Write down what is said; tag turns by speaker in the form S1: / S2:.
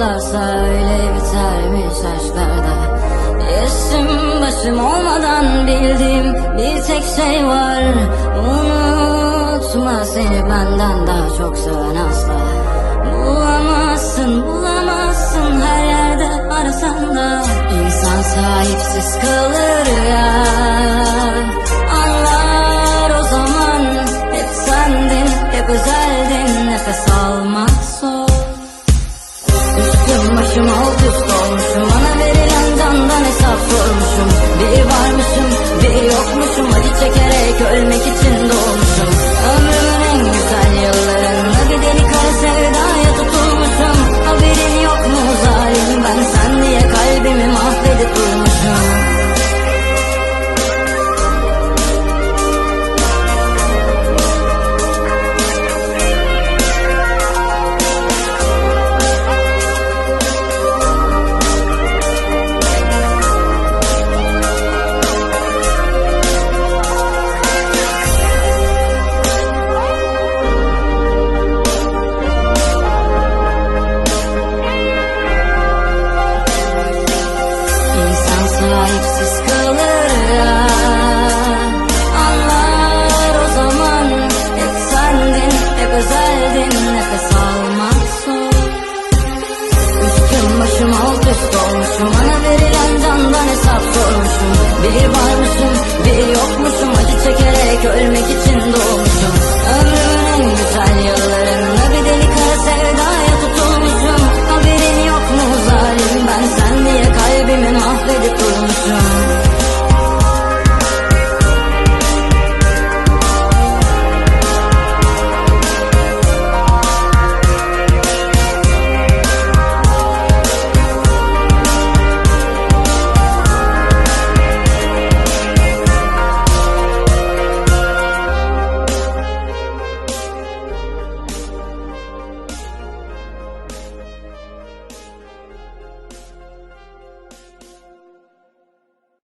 S1: başlarsa öyle bitermiş aşklarda Esim başım olmadan bildiğim bir tek şey var. Unutma seni benden daha çok seven asla. Bulamazsın bulamazsın her yerde arasan da. İnsan sahipsiz kalır ya. alt üst olmuşum Bana verilen candan hesap sormuşum. Biri varmışım biri yokmuşum. Acı çekerek ölmek için